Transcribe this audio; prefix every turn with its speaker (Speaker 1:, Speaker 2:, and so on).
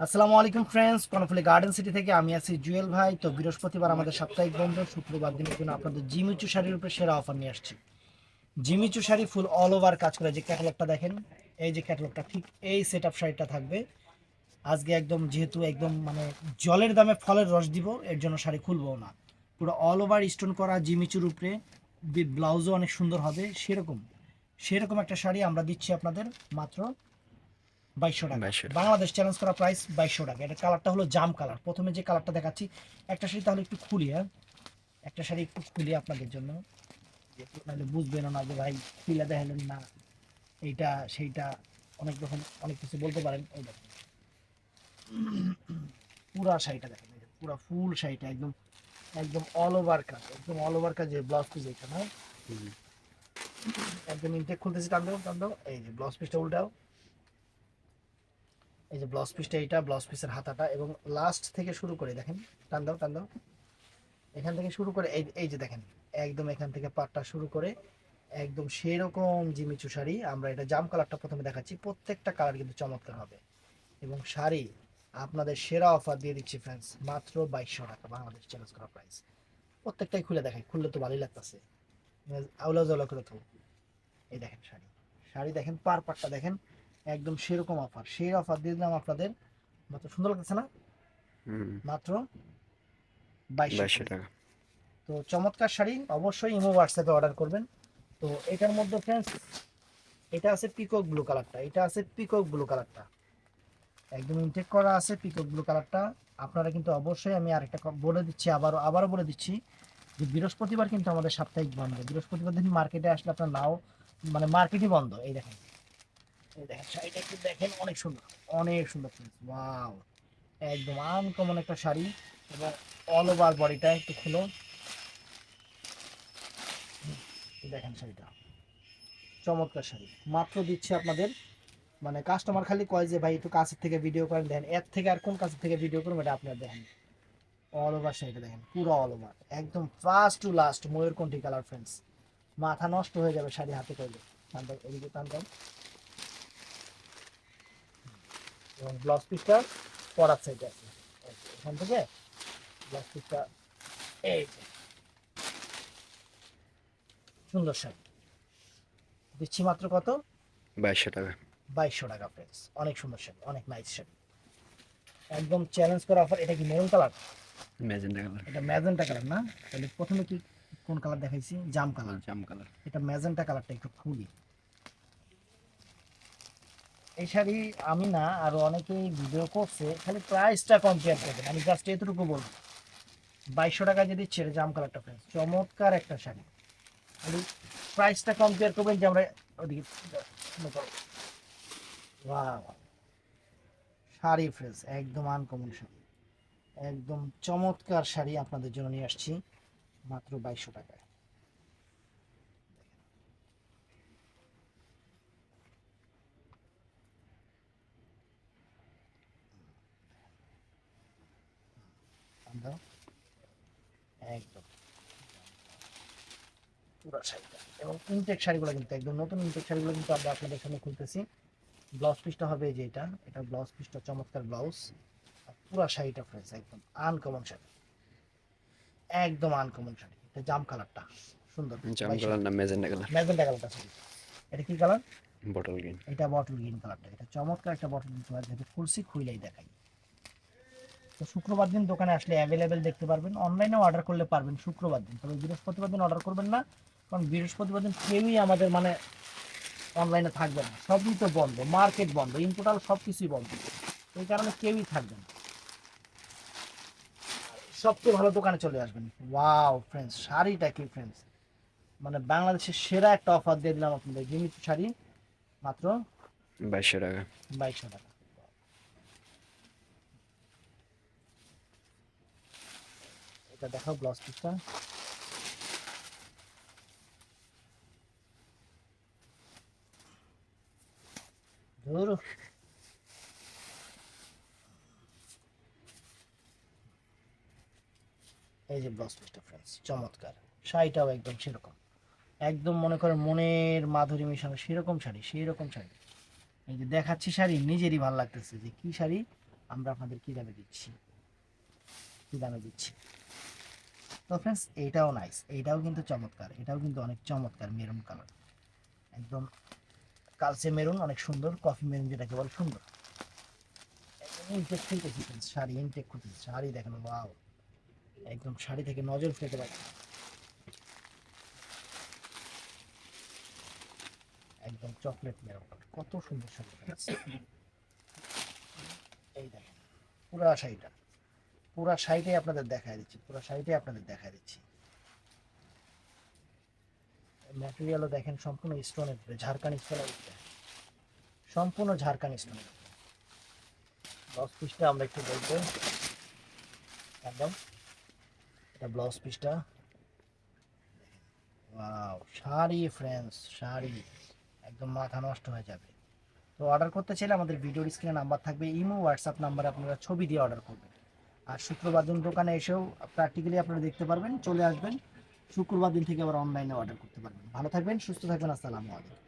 Speaker 1: আসসালামু আলাইকুম friends Karnaphuli garden city থেকে আমি আছি জুয়েল ভাই। তো বৃহস্পতিবার আমাদের সাপ্তাহিক বন্ধ, শুক্রবার দিনের জন্য আপনাদের জিমিচু শাড়ির উপরে সেরা অফার নিয়ে আসছি। Jimmy Choo sari full all over কাজ করে যে ক্যাটালগটা দেখেন, এই যে ক্যাটালগটা ঠিক এই সেট আপ শাড়িটা থাকবে। আজকে একদম যেহেতু একদম মানে জলের দামে ফলের রস দিব, এর জন্য শাড়ি খুলবো না। পুরো অল ওভার স্টোন করা জিমিচুর উপরে ব্লাউজও অনেক সুন্দর হবে, সেরকম। সেরকম একটা শাড়ি আমরা দিচ্ছি আপনাদের মাত্র বাইশশো টাকা। বাংলাদেশ চ্যালেঞ্জ করা প্রাইস বাইশশো টাকা। এটা কালারটা হলো জাম কালার প্রথমে যে কালারটা দেখাচ্ছি একটা শাড়ি তাহলে একটু খুলি হ্যাঁ? একটা শাড়ি একটু খুলি আপনাদের জন্য। যেহেতু নাহলে বুঝবেন না যে ভাই খুলে দেখালেন না। এইটা সেইটা অনেক রকম অনেক কিছু বলতে পারেন। এই দেখেন। পুরা শাড়িটা দেখেন পুরা ফুল শাড়িটা একদম একদম অল ওভার কাজ একদম অল ওভার কাজ ব্লাউজ পিস এটা না? একদম ইনটেক খুলতেছি টান দাও টান দাও। এই যে ব্লাউজ পিসটা উল্টাও। এই যে ব্লাউজ পিসটা এইটা ব্লাউজ পিসের হাতাটা এবং লাস্ট থেকে শুরু করে, দেখেন, টান দাও টান দাও। এখান থেকে শুরু করে, এই এই যে দেখেন, একদম এখান থেকে পাটটা শুরু করে, একদম সেরকম জিমিচু শাড়ি আমরা এটা জাম কালারটা প্রথমে দেখাচ্ছি, প্রত্যেকটা কালার কিন্তু চমৎকার হবে। এবং শাড়ি আপনাদের সেরা অফার দিয়ে দিচ্ছি ফ্রেন্ডস মাত্র বাইশশো টাকা বাংলাদেশ চ্যালেঞ্জ করা প্রাইস প্রত্যেকটাই খুলে দেখাই, খুললে তো ভালোই লাগতেছে। আউলা জলা করে তো এই দেখেন শাড়ি। শাড়ি দেখেন, পার পাটটা দেখেন একদম সেরকম অফার সেই অফার দিয়ে দিলাম আপনাদের মাত্র সুন্দর লাগতেছে না? মাত্র বাইশশো
Speaker 2: টাকা।
Speaker 1: তো চমৎকার শাড়ি অবশ্যই ইমো হোয়াটসঅ্যাপে অর্ডার করবেন। তো এটার মধ্যে ফ্রেন্ডস এটা আছে পিকক ব্লু কালারটা এটা আছে পিকক ব্লু কালারটা একদম ইনটেক করা আছে পিকক ব্লু কালারটা আপনারা কিন্তু অবশ্যই আমি আরেকটা বলে দিচ্ছি আবারও আবারও বলে দিচ্ছি যে বৃহস্পতিবার কিন্তু আমাদের সাপ্তাহিক বন্ধ। বৃহস্পতিবার দিন মার্কেটে আসলে আপনার নাও মানে মার্কেটই বন্ধ। এই দেখেন দিচ্ছে আপনাদের মানে কাস্টমার খালি কয় যে, ভাই, একটু কাছের থেকে ভিডিও করেন, দেখেন, এর থেকে আর কোন কাছের থেকে ভিডিও করবেন এটা আপনারা দেখেন। অল ওভার শাড়িটা দেখেন, পুরো অল ওভার একদম ফার্স্ট টু লাস্ট ময়ূরকণ্ঠী কালার ফ্রেন্ডস মাথা নষ্ট হয়ে যাবে শাড়ি হাতে করলে। এদিকে দাও। এবং ব্লাউজ পিসটা পরার সাইডে আছে। এখান থেকে ব্লাউজ পিসটা এই যে। সুন্দর শাড়ি দিচ্ছি মাত্র কত?
Speaker 2: বাইশশো টাকা।
Speaker 1: বাইশশো টাকা প্রাইস অনেক সুন্দর শাড়ি অনেক নাইস শাড়ি একদম চ্যালেঞ্জ করা অফার এটা কি মেরুন কালার
Speaker 2: ম্যাজেন্টা কালার
Speaker 1: এটা ম্যাজেন্টা কালার না? তাহলে প্রথমে কি কোন কালার দেখাইছি? জাম কালার
Speaker 2: জাম কালার
Speaker 1: এটা ম্যাজেন্টা কালারটা একটু খুলি। এই শাড়ি আমি না আরও অনেকেই ভিডিও করছে, খালি প্রাইসটা কম্পেয়ার করবেন। আমি জাস্ট এতটুকু বলব। বাইশশো টাকা যদি ছেড়ে জাম কালারটা প্রাইস চমৎকার একটা শাড়ি। খালি প্রাইসটা কম্পেয়ার করবেন যে আমরা ওদিকে. শাড়ি ফ্রেশ একদম আনকমন শাড়ি। একদম চমৎকার শাড়ি আপনাদের জন্য নিয়ে আসছি, মাত্র বাইশশো টাকায় দাও। একদম। পুরো শাড়িটা। এবং ইনটেক শাড়িগুলো কিন্তু একদম নতুন ইনটেক শাড়িগুলো কিন্তু আমরা আপনাদের সামনে খুলতেছি। ব্লাউজ পিসটা হবে যে এটা। এটা ব্লাউজ পিসটা চমৎকার ব্লাউজ পুরো শাড়িটা ফ্রেশ একদম আনকমন শাড়ি। একদম আনকমন শাড়ি। এটা জাম কালারটা। সুন্দর।
Speaker 2: জাম কালার না কালার?
Speaker 1: কালারটা এটা। কি কালার?
Speaker 2: বটল গ্রিন
Speaker 1: এটা বটল গ্রিন কালারটা। এটা চমৎকার একটা বটল গ্রিন কালার যেটা খুলসি খুইলাই দেখাই। তো শুক্রবার দিন দোকানে আসলে অ্যাভেলেবেল দেখতে পারবেন। অনলাইনেও অর্ডার করলে পারবেন শুক্রবার দিন। তবে বৃহস্পতিবার দিন অর্ডার করবেন না কারণ বৃহস্পতিবার দিন কেউই আমাদের মানে অনলাইনে থাকবে না। সবই তো বন্ধ মার্কেট বন্ধ ইন টোটাল সব কিছুই বন্ধ। এই কারণে কেউই থাকবে না। সবচেয়ে ভালো দোকানে চলে আসবেন। ওয়াও ফ্রেন্ডস শাড়িটা কি ফ্রেন্ডস মানে বাংলাদেশের সেরা একটা অফার দিয়ে দিলাম আপনাদের। জিমিত শাড়ি? মাত্র
Speaker 2: বাইশশো টাকা।
Speaker 1: বাইশশো টাকা। এটা দেখাও ব্লাউজ পিসটা। এই যে ব্লাউজ পিসটা ফ্রেন্ডস চমৎকার। শাড়িটাও একদম সেরকম। একদম মনে করেন মনের মাধুরী মিশানো সেরকম শাড়ি সেই রকম শাড়ি। এই যে দেখাচ্ছি শাড়ি, নিজেরই ভালো লাগতেছে যে কি শাড়ি, আমরা আপনাদের কি দামে দিচ্ছি? কি দামে দিচ্ছি? তো ফ্রেন্ডস এইটাও নাইস এইটাও কিন্তু চমৎকার এটাও কিন্তু অনেক চমৎকার মেরুন কালার একদম কালচে মেরুন অনেক সুন্দর কফি মেরুন যেটাকে বলে সুন্দর। ইনটেক friends, শাড়ি ইনটেক করতেছি শাড়ি দেখেন ওয়াও একদম শাড়ি থেকে নজর ফেলতে পারছি একদম চকলেট মেরুন কত সুন্দর শাড়ি। এই দেখেন পুরা শাড়িটা। পুরা শাড়িটাই আপনাদের দেখায় দিচ্ছি, পুরা শাড়িটাই আপনাদের দেখায় দিচ্ছি। ম্যাটেরিয়ালও দেখেন, সম্পূর্ণ স্টোনের উপরে ঝাড়খান স্টোনের উপরে সম্পূর্ণ ঝাড়খান স্টোনের ব্লাউজ পিসটা আমরা একটু দেখব। একদম। এটা ব্লাউজ পিসটা ওয়াও শাড়ি ফ্রেন্ডস শাড়ি। একদম মাথা নষ্ট হয়ে যাবে। তো অর্ডার করতে চাইলে আমাদের ভিডিওর স্ক্রিনে নাম্বার থাকবে, ইমো হোয়াটসঅ্যাপ নাম্বারে আপনারা ছবি দিয়ে অর্ডার করবেন। আর শুক্রবার দিন দোকানে এসেও প্র্যাকটিক্যালি আপনারা দেখতে পারবেন, চলে আসবেন। শুক্রবার দিন থেকে আবার অনলাইনে অর্ডার করতে পারবেন। ভালো থাকবেন, সুস্থ থাকবেন, আসসালামু আলাইকুম।